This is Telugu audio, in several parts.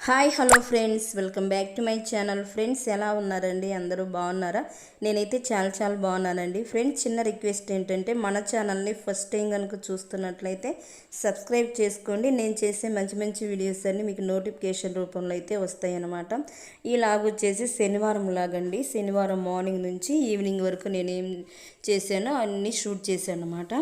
Hi hello friends. Welcome back to my channel. Friends ఎలా ఉన్నారండి? అందరూ బాగున్నారా? నేనైతే చాలా చాలా బాగున్నానండి. ఫ్రెండ్స్ చిన్న రిక్వెస్ట్ ఏంటంటే మన ఛానల్ని ఫస్ట్ టైం కనుక చూస్తున్నట్లయితే సబ్స్క్రైబ్ చేసుకోండి. నేను చేసే మంచి మంచి వీడియోస్ అన్ని మీకు నోటిఫికేషన్ రూపంలో అయితే వస్తాయి అన్నమాట ఈ లాగ్ వచ్చేసి శనివారం లాగండి. శనివారం మార్నింగ్ నుంచి ఈవినింగ్ వరకు నేనేం చేశానో అన్నీ షూట్ చేశాను అనమాట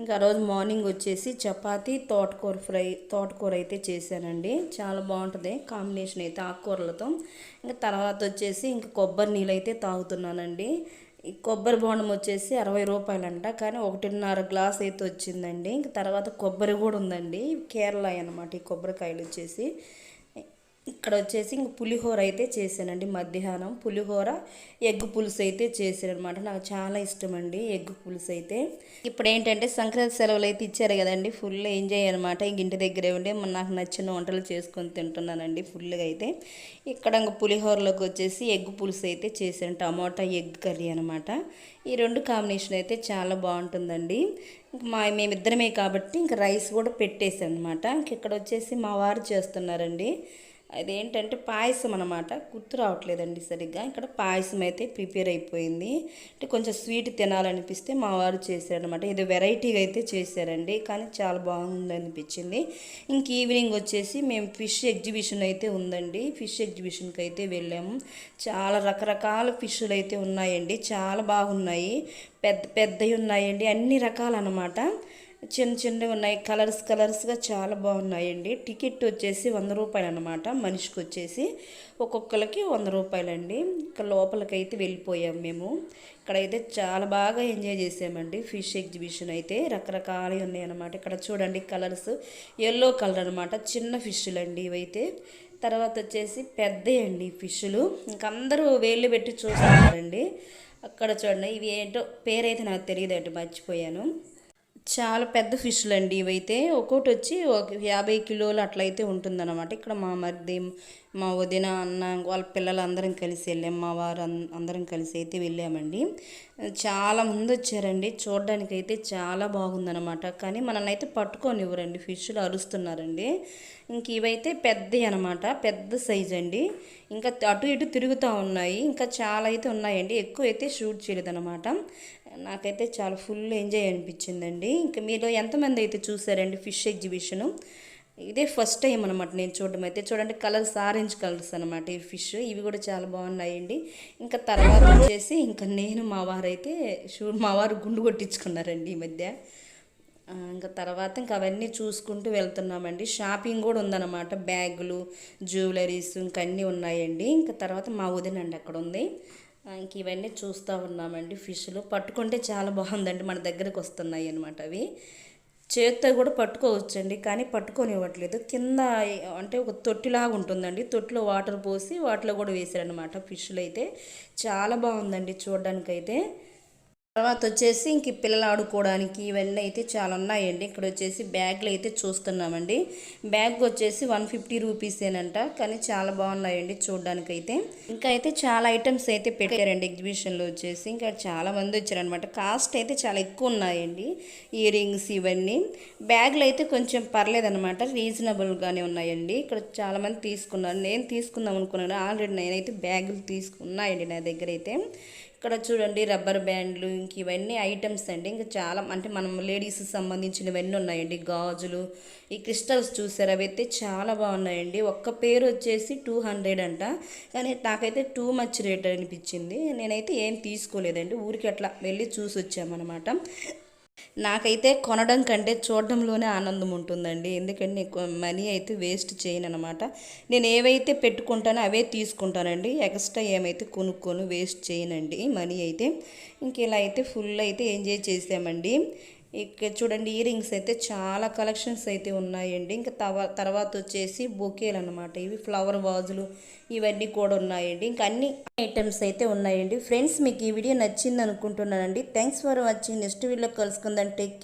ఇంకా ఆ రోజు మార్నింగ్ వచ్చేసి చపాతీ తోటకూర ఫ్రై తోటకూర అయితే చేశానండి. చాలా బాగుంటుంది. కాంబినేషన్ అయితే ఆకుకూరలతో. ఇంకా తర్వాత వచ్చేసి ఇంకా కొబ్బరి నీళ్ళు అయితే తాగుతున్నానండి. ఈ కొబ్బరి బోండం వచ్చేసి అరవై రూపాయలంట కానీ ఒకటిన్నర గ్లాస్ అయితే వచ్చిందండి. ఇంకా తర్వాత కొబ్బరి కూడా ఉందండి. కేరళ అనమాట ఈ కొబ్బరికాయలు వచ్చేసి. ఇక్కడ వచ్చేసి ఇంక పులిహోర అయితే చేశానండి మధ్యాహ్నం. పులిహోర ఎగ్ పులుసు అయితే చేశాను అనమాట నాకు చాలా ఇష్టం అండి ఎగ్ పులుసు అయితే. ఇప్పుడు ఏంటంటే సంక్రాంతి సెలవులు అయితే ఇచ్చారు కదండి ఫుల్ ఎంజాయ్ అనమాట. ఇంక ఇంటి దగ్గరే ఉండే నాకు నచ్చిన వంటలు చేసుకొని తింటున్నానండి ఫుల్గా అయితే. ఇక్కడ ఇంక పులిహోరలోకి వచ్చేసి ఎగ్ పులుసు అయితే చేశాను టమాటా ఎగ్ కర్రీ అనమాట. ఈ రెండు కాంబినేషన్ అయితే చాలా బాగుంటుందండి. మా మేమిద్దరమే కాబట్టి ఇంక రైస్ కూడా పెట్టేసాను అనమాట ఇంక ఇక్కడ వచ్చేసి మా వారు చేస్తున్నారండి. అదేంటంటే పాయసం అనమాట గుర్తు రావట్లేదండి సరిగ్గా. ఇక్కడ పాయసం అయితే ప్రిపేర్ అయిపోయింది. అంటే కొంచెం స్వీట్ తినాలనిపిస్తే మా వారు చేశారనమాట ఏదో వెరైటీగా అయితే చేశారండి. కానీ చాలా బాగుంది అనిపించింది. ఇంక ఈవినింగ్ వచ్చేసి మేము ఫిష్ ఎగ్జిబిషన్ అయితే ఉందండి. ఫిష్ ఎగ్జిబిషన్కి అయితే వెళ్ళాము. చాలా రకరకాల ఫిష్లు అయితే ఉన్నాయండి. చాలా బాగున్నాయి. పెద్ద పెద్దవి ఉన్నాయండి. అన్ని రకాలన్నమాట. చిన్న చిన్నవి ఉన్నాయి. కలర్స్ కలర్స్గా చాలా బాగున్నాయండి. టికెట్ వచ్చేసి వంద రూపాయలు అనమాట మనిషికి వచ్చేసి ఒక్కొక్కరికి వంద రూపాయలండి. ఇక్కడ లోపలికైతే వెళ్ళిపోయాం మేము. ఇక్కడైతే చాలా బాగా ఎంజాయ్ చేసామండి. ఫిష్ ఎగ్జిబిషన్ అయితే రకరకాలు ఉన్నాయన్నమాట ఇక్కడ చూడండి కలర్స్. ఎల్లో కలర్ అనమాట చిన్న ఫిష్లు అండి ఇవైతే. తర్వాత వచ్చేసి పెద్దయండి ఫిష్లు. ఇంకందరూ వేళ్ళు పెట్టి చూస్తున్నారండి. అక్కడ చూడండి ఇవి ఏంటో పేరైతే నాకు తెలియదు మర్చిపోయాను. చాలా పెద్ద ఫిష్లు అండి ఇవైతే. ఒక్కోటి వచ్చి ఒక యాభై కిలోలు అట్లయితే ఉంటుందన్నమాట. ఇక్కడ మా మరిది మా వదిన అన్న వాళ్ళ పిల్లలు అందరం కలిసి వెళ్ళాం. మా వారు అందరం కలిసి అయితే వెళ్ళామండి. చాలా మంది వచ్చారండి చూడడానికి అయితే చాలా బాగుందనమాట కానీ మనల్ని అయితే పట్టుకొని ఇవ్వరండి ఫిష్లు అరుస్తున్నారండి. ఇంక ఇవైతే పెద్దవి అనమాట పెద్ద సైజ్ అండి ఇంకా అటు ఇటు తిరుగుతూ ఉన్నాయి. ఇంకా చాలా అయితే ఉన్నాయండి. ఎక్కువ అయితే షూట్ చేయలేదన్నమాట. నాకైతే చాలా ఫుల్ ఎంజాయ్ అనిపించిందండి. ఇంకా మీరు ఎంతమంది అయితే చూసారండి ఫిష్ ఎగ్జిబిషను? ఇదే ఫస్ట్ టైం అనమాట నేను చూడడం అయితే. చూడండి కలర్స్ ఆరెంజ్ కలర్స్ అనమాట ఈ ఫిష్. ఇవి కూడా చాలా బాగున్నాయండి. ఇంకా తర్వాత వచ్చేసి ఇంకా నేను మా వారు అయితే షూ మా వారు గుండు కొట్టించుకున్నారండి ఈ మధ్య. ఇంకా తర్వాత ఇంకా అవన్నీ చూసుకుంటూ వెళ్తున్నామండి. షాపింగ్ కూడా ఉందన్నమాట. బ్యాగులు జ్యువెలరీస్ ఇంకా అన్నీ ఉన్నాయండి. ఇంకా తర్వాత మా వదినండి అక్కడ ఉంది. ఇంక ఇవన్నీ చూస్తూ ఉన్నామండి ఫిష్లు. పట్టుకుంటే చాలా బాగుందండి మన దగ్గరకు వస్తున్నాయి అనమాట అవి. చేత్తో కూడా పట్టుకోవచ్చండి కానీ పట్టుకొని ఇవ్వట్లేదు కింద అంటే ఒక తొట్టిలాగా ఉంటుందండి. తొట్టిలో వాటర్ పోసి వాటిలో కూడా వేసారనమాట ఫిష్లు అయితే చాలా బాగుందండి చూడడానికైతే. తర్వాత వచ్చేసి ఇంక పిల్లలు ఆడుకోవడానికి ఇవన్నీ అయితే చాలా ఉన్నాయండి. ఇక్కడ వచ్చేసి బ్యాగ్లు అయితే చూస్తున్నామండి. బ్యాగ్ వచ్చేసి వన్ ఫిఫ్టీ రూపీసేనంట కానీ చాలా బాగున్నాయండి చూడడానికి అయితే ఇంకా అయితే చాలా ఐటమ్స్ అయితే పెట్టారండి ఎగ్జిబిషన్లో వచ్చేసి. ఇంకా చాలా మంది వచ్చారనమాట. కాస్ట్ అయితే చాలా ఎక్కువ ఉన్నాయండి. ఇయర్ రింగ్స్ ఇవన్నీ. బ్యాగ్లు అయితే కొంచెం పర్లేదనమాట. రీజనబుల్గానే ఉన్నాయండి. ఇక్కడ చాలా మంది తీసుకున్నారు. నేను తీసుకుందాం అనుకున్నాను. ఆల్రెడీ నేనైతే బ్యాగులు తీసుకున్నాయండి నా దగ్గర అయితే ఇక్కడ చూడండి రబ్బర్ బ్యాండ్లు ఇంక ఇవన్నీ ఐటమ్స్ అండి. ఇంకా చాలా అంటే మనం లేడీస్ సంబంధించినవన్నీ ఉన్నాయండి. గాజులు ఈ క్రిస్టల్స్ చూసారు? అవి అయితే చాలా బాగున్నాయండి. ఒక్క పేరు వచ్చేసి టూ హండ్రెడ్ అంట. కానీ నాకైతే టూ మచ్ రేట్ అనిపించింది. నేనైతే ఏం తీసుకోలేదండి. ఊరికి అట్లా వెళ్ళి చూసి వచ్చామన్నమాట నాకైతే కొనడం కంటే చూడడంలోనే ఆనందం ఉంటుందండి. ఎందుకంటే నీకు మనీ అయితే వేస్ట్ చేయను అనమాట నేను ఏవైతే పెట్టుకుంటానో అవే తీసుకుంటానండి. ఎక్స్ట్రా ఏమైతే కొనుక్కొని వేస్ట్ చేయనండి మనీ అయితే. ఇంక ఇలా అయితే ఫుల్ అయితే ఎంజాయ్ చేసామండి. ఇక్కడ చూడండి ఇయర్ రింగ్స్ అయితే చాలా కలెక్షన్స్ అయితే ఉన్నాయండి. ఇంకా తర్వాత వచ్చేసి బొకేలు అనమాట ఇవి ఫ్లవర్ వాజులు ఇవన్నీ కూడా ఉన్నాయండి. ఇంకా అన్ని ఐటమ్స్ అయితే ఉన్నాయండి. ఫ్రెండ్స్ మీకు ఈ వీడియో నచ్చింది అనుకుంటున్నానండి thanks for watching next video కలుసుకుందాం టేక్